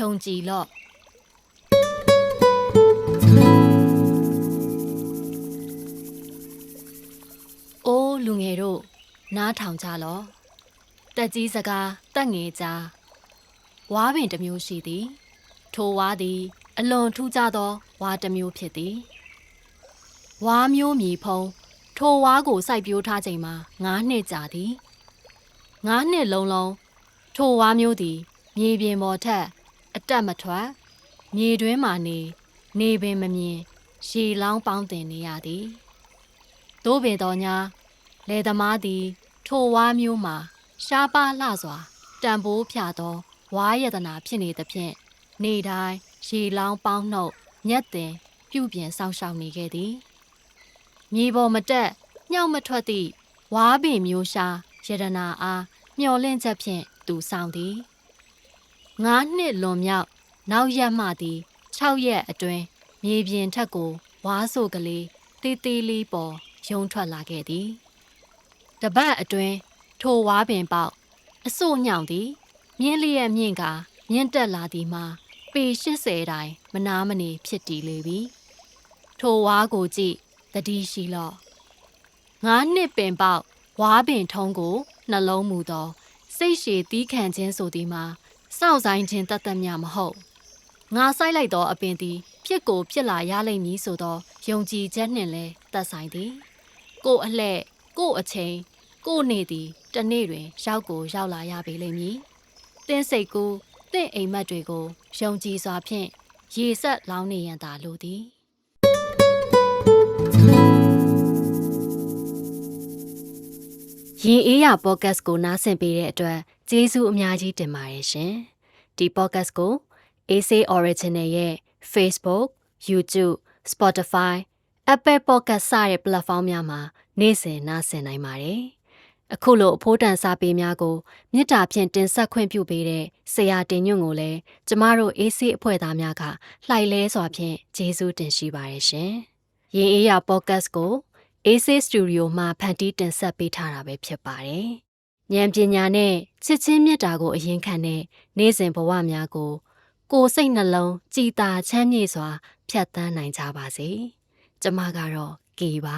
ယုံကြည်လော့အိုးလူငယ်တို့နားထောင်ကြလော့တက်ကြီးစကားတက်ငယ်ကြားဝါပင်တစ်မျိုးရှိသည်ထိုဝါသည် အလွန်ထူးခြားသောဝါတစ်မျိုးဖြစ်သည်ဝါမျိုးမြည်ဖုံးထိုဝါကိုစိုက်ပျိုးထားချိန်မှာ9နှစ်ကြာသည်9နှစ်လုံးလုံးထိုဝါမျိုးသည်မြေပြင်ပေါ်ထက် အတက်မထွက်မြေတွင်းမှနေနေပင်မမြင်ရှည်လောင်းပေါင်းတင်နေရသည်သို့ပင်တော်ညာလယ်သမားသည် ထိုဝါမျိုးမှာ ရှားပါလှစွာတံပိုးဖြာသောဝါယတနာဖြစ်နေသဖြင့်နေတိုင်းရှည်လောင်းပေါင်းနှုတ်ညက်တင်ပြုပြင်ဆောင်ရှောက်နေခဲ့သည်မြေပေါ်မတက်ညှောက်မထွက်သည့်ဝါပင်မျိုးရှားယရနာအားမျောလင့်ချက်ဖြင့်သူဆောင်သည် ငါးနှစ်လွန်မြောက်နောက်ရက်မှသည်6ရက်အတွင်းမြေပြင်ထက်ကိုဝါဆိုကလေးတေးသေးလေးပေါ်ယုံထွက်လာခဲ့သည်တပတ်အတွင်းထိုဝါပင်ပေါက်အစို့ညောင်သည် မြင်းလျက်မြင့်ကမြင့်တက်လာသည်မှာပေ80တိုင်မနာမနေဖြစ်တည်လေပြီထိုဝါကိုကြည့်တတိရှိလော့ငါးနှစ်ပင်ပေါက်ဝါပင်ထုံးကိုနှလုံးမူသော စိတ်ရှည်တီးခံခြင်းဆိုသည်မှာ စောင့်ဆိုင်ခြင်းတတ်တတ်မြမဟုတ်ငါဆိုင်လိုက်သောအပင်သည်ဖြစ်ကိုဖြစ်လာရလိမ့်မည်ဆိုသောယုံကြည်ချက်နှင့်လည်းသက်ဆိုင်သည် ကို့အလှဲ့ကို့အချိန်ကို့နေ့သည်တစ်နေ့တွင်ရောက်ကိုရောက်လာရပေလိမ့်မည်။တင်းစိတ်ကူတင့်အိမ်မက်တွေကိုယုံကြည်စွာဖြင့်ရေဆက်လောင်းနေရန်သာလိုသည်ရင်အေးရပေါ့ကတ်ကိုနားဆင်ပေးတဲ့အတွက် ကျေးဇူးအများကြီးတင်ပါတယ်ရှင်။ဒီပေါ့ကတ်ကို AC Original ရဲ့ Facebook, YouTube, Spotify, Apple Podcast စတဲ့ platform များမှာနေ့စဉ်နားဆင်နိုင်ပါတယ်။အခုလိုအဖို့တန်စာပေများကိုမေတ္တာဖြင့်တင်ဆက်ခွင့်ပြုပေးတဲ့ဆရာတင်ညွန့်ကိုလည်းကျမတို့ AC အဖွဲ့သားများကလှိုက်လဲစွာဖြင့်ကျေးဇူးတင်ရှိပါတယ်ရှင်။ရင်အေးရ podcast ကို AC Studio မှာဖန်တီးတင်ဆက်ပေးထားတာပဲဖြစ်ပါတယ်။ ဉာဏ်ပညာနဲ့ချစ်ချင်းမေတ္တာကိုအရင်ခံတဲ့နေ့စဉ်ဘဝများကို ကိုယ်စိတ်နှလုံးကြည်သာချမ်းမြေ့စွာ ဖြတ်သန်းနိုင်ကြပါစေ။ကျမကတော့ကေပါ